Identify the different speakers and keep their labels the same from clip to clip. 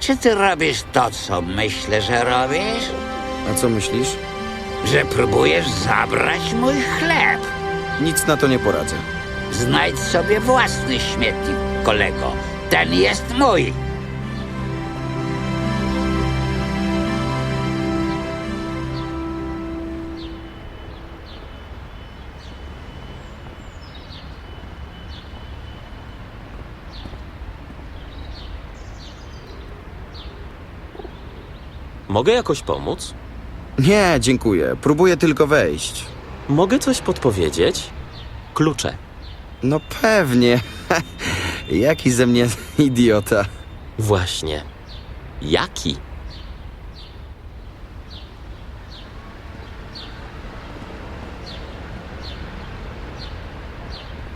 Speaker 1: Czy ty robisz to, co myślę, że robisz?
Speaker 2: A co myślisz?
Speaker 1: Że próbujesz zabrać mój chleb?
Speaker 2: Nic na to nie poradzę.
Speaker 1: Znajdź sobie własny śmietnik, kolego. Ten jest mój.
Speaker 3: Mogę jakoś pomóc?
Speaker 2: Nie, dziękuję. Próbuję tylko wejść.
Speaker 3: Mogę coś podpowiedzieć? Klucze.
Speaker 2: No pewnie. Jaki ze mnie idiota.
Speaker 3: Właśnie. Jaki?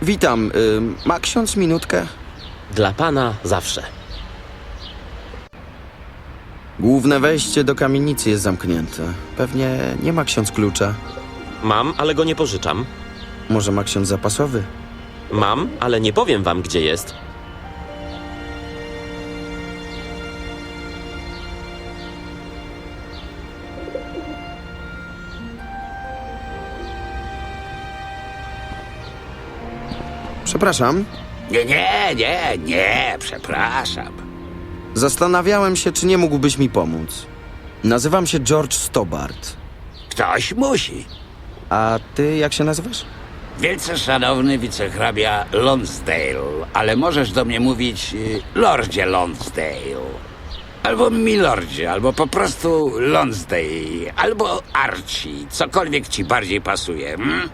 Speaker 2: Witam. Y, ma ksiądz minutkę?
Speaker 3: Dla pana zawsze.
Speaker 2: Główne wejście do kamienicy jest zamknięte. Pewnie nie ma ksiądz klucza.
Speaker 3: Mam, ale go nie pożyczam.
Speaker 2: Może ma ksiądz zapasowy?
Speaker 3: Mam, ale nie powiem wam, gdzie jest.
Speaker 2: Przepraszam.
Speaker 1: Nie, nie, nie, nie, przepraszam.
Speaker 2: Zastanawiałem się, czy nie mógłbyś mi pomóc. Nazywam się George Stobart.
Speaker 1: Ktoś musi.
Speaker 2: A ty jak się nazywasz?
Speaker 1: Wielce szanowny wicehrabia Lonsdale, ale możesz do mnie mówić y, Lordzie Lonsdale. Albo Milordzie, albo po prostu Lonsdale, albo Archie, cokolwiek ci bardziej pasuje. Hmm?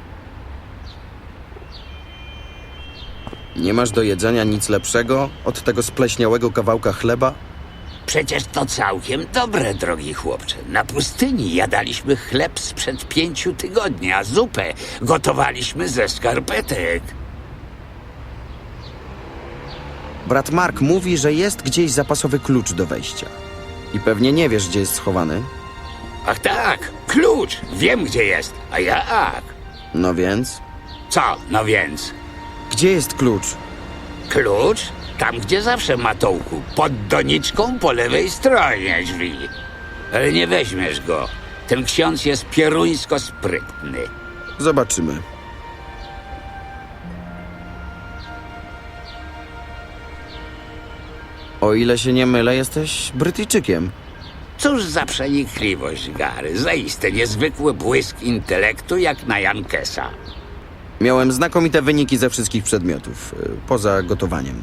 Speaker 2: Nie masz do jedzenia nic lepszego od tego spleśniałego kawałka chleba?
Speaker 1: Przecież to całkiem dobre, drogi chłopcze. Na pustyni jadaliśmy chleb sprzed pięciu tygodni, a zupę gotowaliśmy ze skarpetek.
Speaker 2: Brat Mark mówi, że jest gdzieś zapasowy klucz do wejścia. I pewnie nie wiesz, gdzie jest schowany.
Speaker 1: Ach tak, klucz, wiem gdzie jest. A jak?
Speaker 2: No więc?
Speaker 1: Co, no więc?
Speaker 2: Gdzie jest klucz?
Speaker 1: Klucz? Tam, gdzie zawsze matołku. Pod doniczką po lewej stronie drzwi. Ale nie weźmiesz go. Ten ksiądz jest pieruńsko sprytny.
Speaker 2: Zobaczymy. O ile się nie mylę, jesteś Brytyjczykiem.
Speaker 1: Cóż za przenikliwość, Gary. Zaiste niezwykły błysk intelektu jak na Jankesa.
Speaker 2: Miałem znakomite wyniki ze wszystkich przedmiotów, y, poza gotowaniem.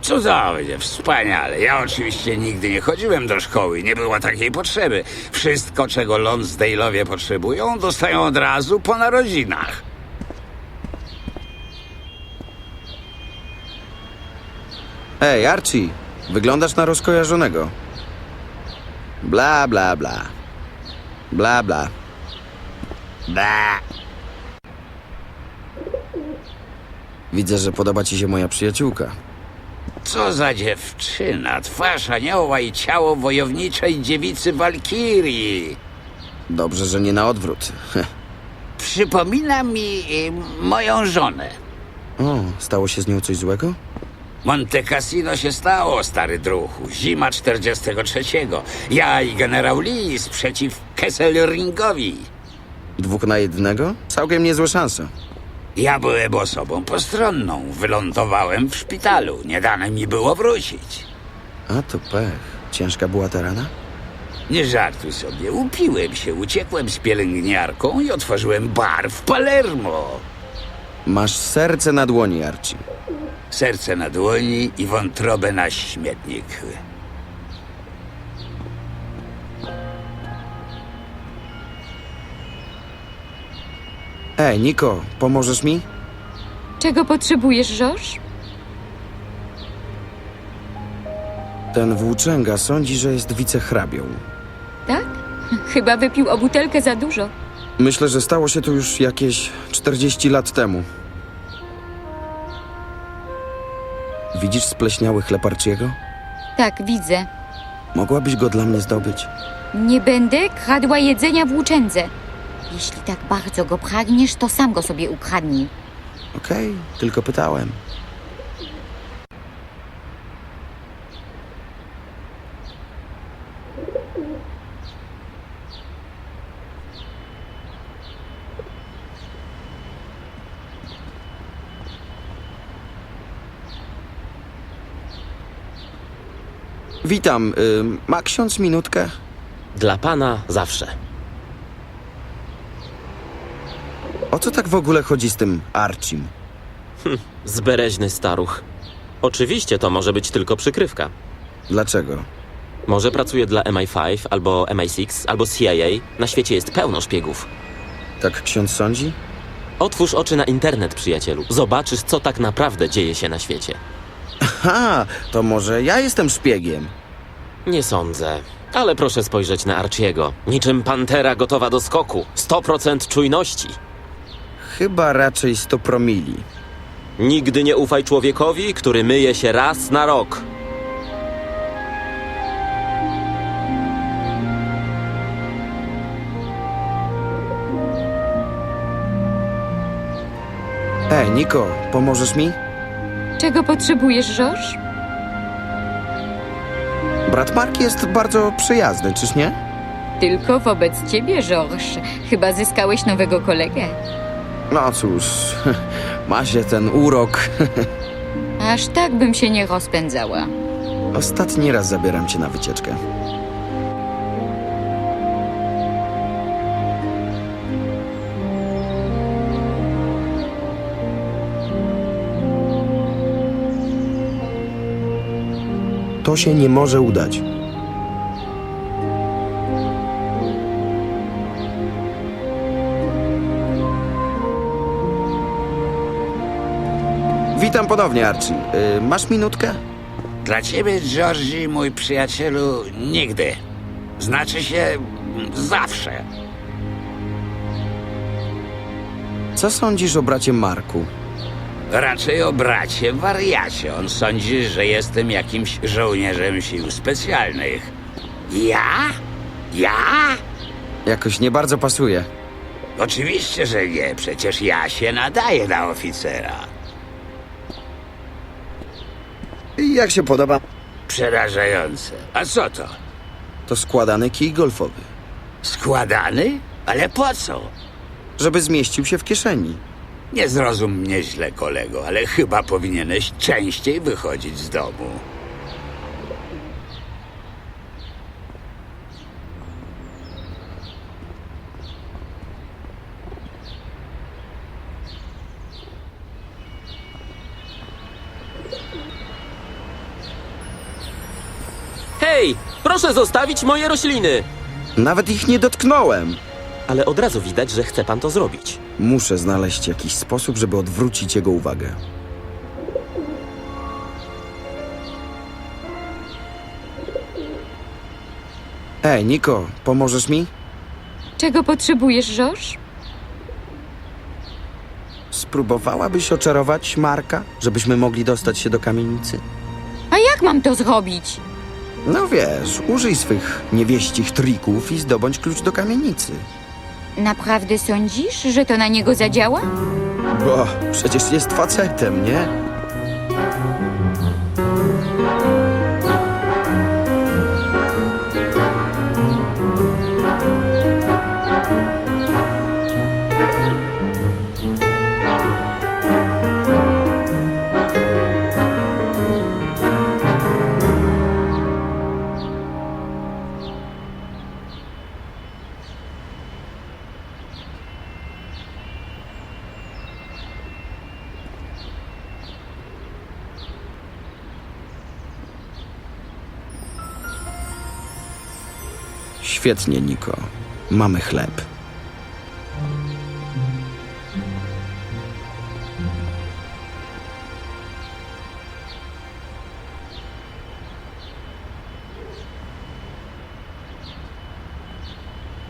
Speaker 1: Cudownie, wspaniale. Ja oczywiście nigdy nie chodziłem do szkoły, nie było takiej potrzeby. Wszystko, czego Lonsdale'owie potrzebują, dostają od razu po narodzinach.
Speaker 2: Ej, Archie, wyglądasz na rozkojarzonego. Bla, bla, bla. Bla, bla.
Speaker 1: Ba.
Speaker 2: Widzę, że podoba ci się moja przyjaciółka.
Speaker 1: Co za dziewczyna, twarz anioła i ciało wojowniczej dziewicy Walkirii.
Speaker 2: Dobrze, że nie na odwrót.
Speaker 1: Przypomina mi y, moją żonę.
Speaker 2: O, stało się z nią coś złego?
Speaker 1: Monte Cassino się stało, stary druhu. Zima 43. Ja i generał Lee sprzeciw Kesselringowi.
Speaker 2: Dwóch na jednego? Całkiem niezłe szanse.
Speaker 1: Ja byłem osobą postronną. Wylądowałem w szpitalu. Nie dane mi było wrócić.
Speaker 2: A to pech. Ciężka była ta rana?
Speaker 1: Nie żartuj sobie. Upiłem się, uciekłem z pielęgniarką i otworzyłem bar w Palermo.
Speaker 2: Masz serce na dłoni, Archie.
Speaker 1: Serce na dłoni i wątrobę na śmietnik.
Speaker 2: Ej, Niko, pomożesz mi?
Speaker 4: Czego potrzebujesz, Żorż?
Speaker 2: Ten włóczęga sądzi, że jest wicehrabią.
Speaker 4: Tak? Chyba wypił o butelkę za dużo.
Speaker 2: Myślę, że stało się to już jakieś 40 lat temu. Widzisz spleśniały chleb Archiego?
Speaker 4: Tak, widzę.
Speaker 2: Mogłabyś go dla mnie zdobyć?
Speaker 4: Nie będę kradła jedzenia włóczędze. Jeśli tak bardzo go pragniesz, to sam go sobie ukradnij.
Speaker 2: Okej, tylko pytałem. Witam. Ma ksiądz minutkę?
Speaker 3: Dla pana zawsze.
Speaker 2: O co tak w ogóle chodzi z tym Archim?
Speaker 3: Zbereźny staruch. Oczywiście to może być tylko przykrywka.
Speaker 2: Dlaczego?
Speaker 3: Może pracuje dla MI5 albo MI6 albo CIA. Na świecie jest pełno szpiegów.
Speaker 2: Tak ksiądz sądzi?
Speaker 3: Otwórz oczy na internet, przyjacielu. Zobaczysz, co tak naprawdę dzieje się na świecie.
Speaker 2: Ha, to może ja jestem szpiegiem.
Speaker 3: Nie sądzę. Ale proszę spojrzeć na Archiego. Niczym pantera gotowa do skoku. 100% czujności.
Speaker 2: Chyba raczej 100 promili.
Speaker 3: Nigdy nie ufaj człowiekowi, który myje się raz na rok.
Speaker 2: Ej, Niko, pomożesz mi?
Speaker 4: Czego potrzebujesz, George?
Speaker 2: Brat Mark jest bardzo przyjazny, czyż nie?
Speaker 4: Tylko wobec ciebie, George. Chyba zyskałeś nowego kolegę.
Speaker 2: No cóż, ma się ten urok.
Speaker 4: Aż tak bym się nie rozpędzała.
Speaker 2: Ostatni raz zabieram cię na wycieczkę. To się nie może udać. Witam ponownie, Archie. Y, masz minutkę?
Speaker 1: Dla ciebie, Georgie, mój przyjacielu, nigdy. Znaczy się zawsze.
Speaker 2: Co sądzisz o bracie Marku?
Speaker 1: Raczej o bracie wariacie. On sądzi, że jestem jakimś żołnierzem sił specjalnych. Ja? Ja?
Speaker 2: Jakoś nie bardzo pasuje.
Speaker 1: Oczywiście, że nie. Przecież ja się nadaję na oficera.
Speaker 2: Jak się podoba?
Speaker 1: Przerażające. A co to?
Speaker 2: To składany kij golfowy.
Speaker 1: Składany? Ale po co?
Speaker 2: Żeby zmieścił się w kieszeni.
Speaker 1: Nie zrozum mnie źle, kolego, ale chyba powinieneś częściej wychodzić z domu.
Speaker 3: Hej, proszę zostawić moje rośliny!
Speaker 2: Nawet ich nie dotknąłem.
Speaker 3: Ale od razu widać, że chce pan to zrobić.
Speaker 2: Muszę znaleźć jakiś sposób, żeby odwrócić jego uwagę. Ej, Niko, pomożesz mi?
Speaker 4: Czego potrzebujesz, George?
Speaker 2: Spróbowałabyś oczarować Marka, żebyśmy mogli dostać się do kamienicy?
Speaker 4: A jak mam to zrobić?
Speaker 2: No wiesz, użyj swych niewieścich trików i zdobądź klucz do kamienicy.
Speaker 4: Naprawdę sądzisz, że to na niego zadziała?
Speaker 2: Bo przecież jest facetem, nie? Świetnie, Niko. Mamy chleb.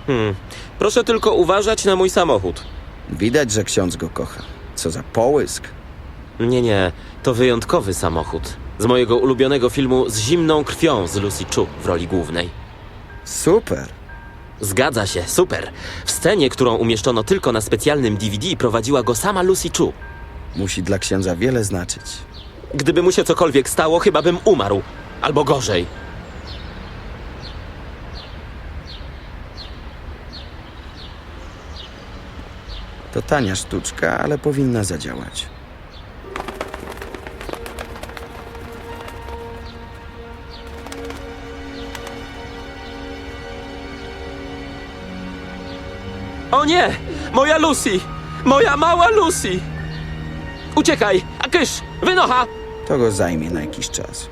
Speaker 3: Hmm. Proszę tylko uważać na mój samochód.
Speaker 2: Widać, że ksiądz go kocha. Co za połysk.
Speaker 3: Nie, nie, to wyjątkowy samochód. Z mojego ulubionego filmu Z zimną krwią z Lucy Chu w roli głównej.
Speaker 2: Super.
Speaker 3: Zgadza się, super. W scenie, którą umieszczono tylko na specjalnym DVD, prowadziła go sama Lucy Chu.
Speaker 2: Musi dla księdza wiele znaczyć.
Speaker 3: Gdyby mu się cokolwiek stało, chyba bym umarł. Albo gorzej.
Speaker 2: To tania sztuczka, ale powinna zadziałać.
Speaker 3: Nie! Moja Lucy! Moja mała Lucy! Uciekaj! A kysz! Wynocha!
Speaker 2: To go zajmie na jakiś czas.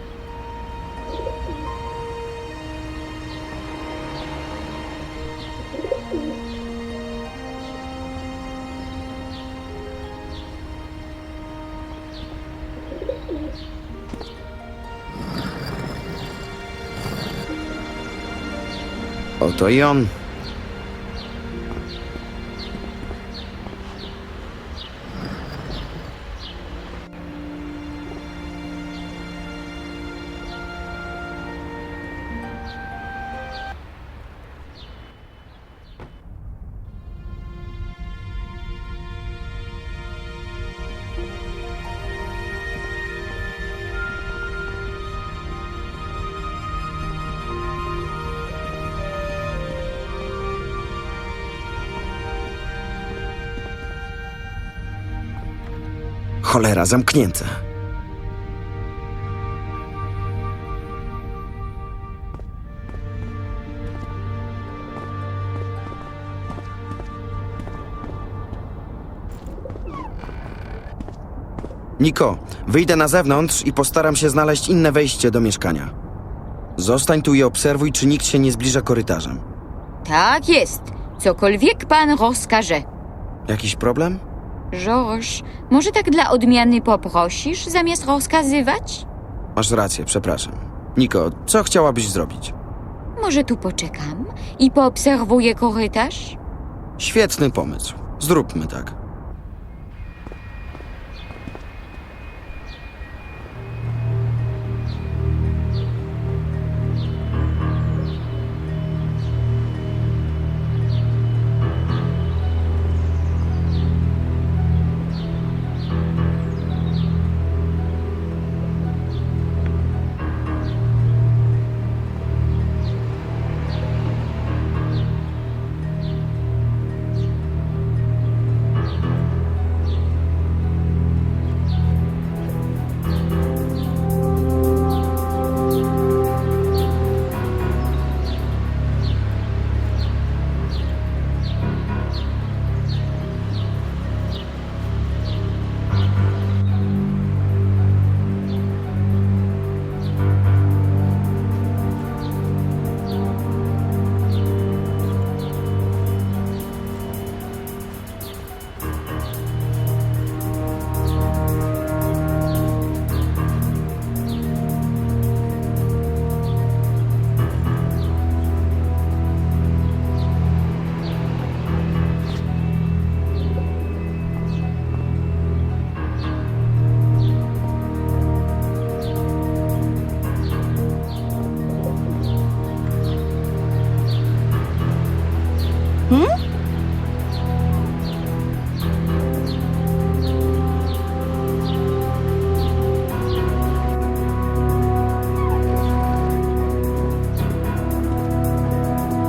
Speaker 2: Oto i on. Cholera, zamknięte. Niko, wyjdę na zewnątrz i postaram się znaleźć inne wejście do mieszkania. Zostań tu i obserwuj, czy nikt się nie zbliża korytarzem.
Speaker 4: Tak jest. Cokolwiek pan rozkaże.
Speaker 2: Jakiś problem?
Speaker 4: Georges, może tak dla odmiany poprosisz, zamiast rozkazywać?
Speaker 2: Masz rację, przepraszam. Niko, co chciałabyś zrobić?
Speaker 4: Może tu poczekam i poobserwuję korytarz?
Speaker 2: Świetny pomysł. Zróbmy tak.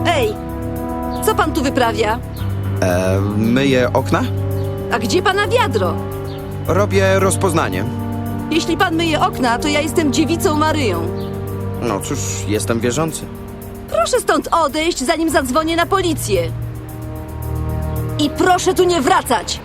Speaker 5: Ej, co pan tu wyprawia?
Speaker 2: E, myję okna?
Speaker 5: A gdzie pana wiadro?
Speaker 2: Robię rozpoznanie.
Speaker 5: Jeśli pan myje okna, to ja jestem dziewicą Maryją.
Speaker 2: No cóż, jestem wierzący.
Speaker 5: Proszę stąd odejść, zanim zadzwonię na policję. I proszę tu nie wracać!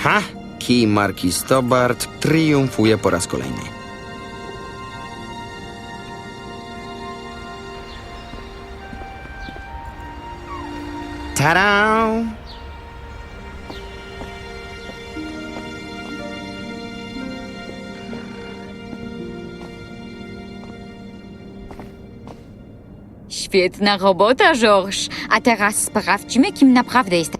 Speaker 2: Aha! Kij marki Stobart triumfuje po raz kolejny. Tada!
Speaker 4: Świetna robota, Georges. A teraz sprawdźmy, kim naprawdę jest.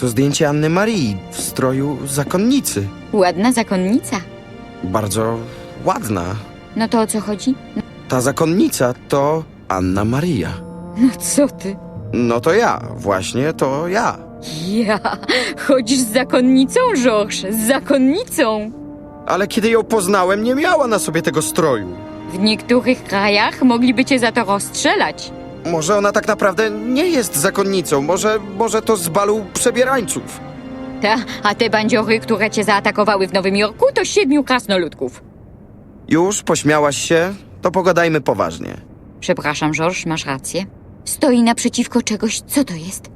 Speaker 2: To zdjęcie Anny Marii w stroju zakonnicy.
Speaker 4: Ładna zakonnica.
Speaker 2: Bardzo ładna.
Speaker 4: No to o co chodzi?
Speaker 2: Ta zakonnica to Anna Maria.
Speaker 4: No co ty?
Speaker 2: No to ja, właśnie to ja.
Speaker 4: Ja, chodzisz z zakonnicą, Georges, z zakonnicą.
Speaker 2: Ale kiedy ją poznałem, nie miała na sobie tego stroju.
Speaker 4: W niektórych krajach mogliby cię za to rozstrzelać.
Speaker 2: Może ona tak naprawdę nie jest zakonnicą, może, może to z balu przebierańców.
Speaker 4: Ta, a te bandziory, które cię zaatakowały w Nowym Jorku, to siedmiu krasnoludków.
Speaker 2: Już pośmiałaś się? To pogadajmy poważnie.
Speaker 4: Przepraszam, Georges, masz rację. Stoi naprzeciwko czegoś, co to jest?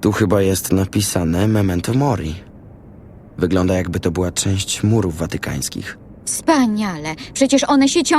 Speaker 2: Tu chyba jest napisane Memento Mori. Wygląda jakby to była część murów watykańskich.
Speaker 4: Wspaniale, przecież one się ciągną.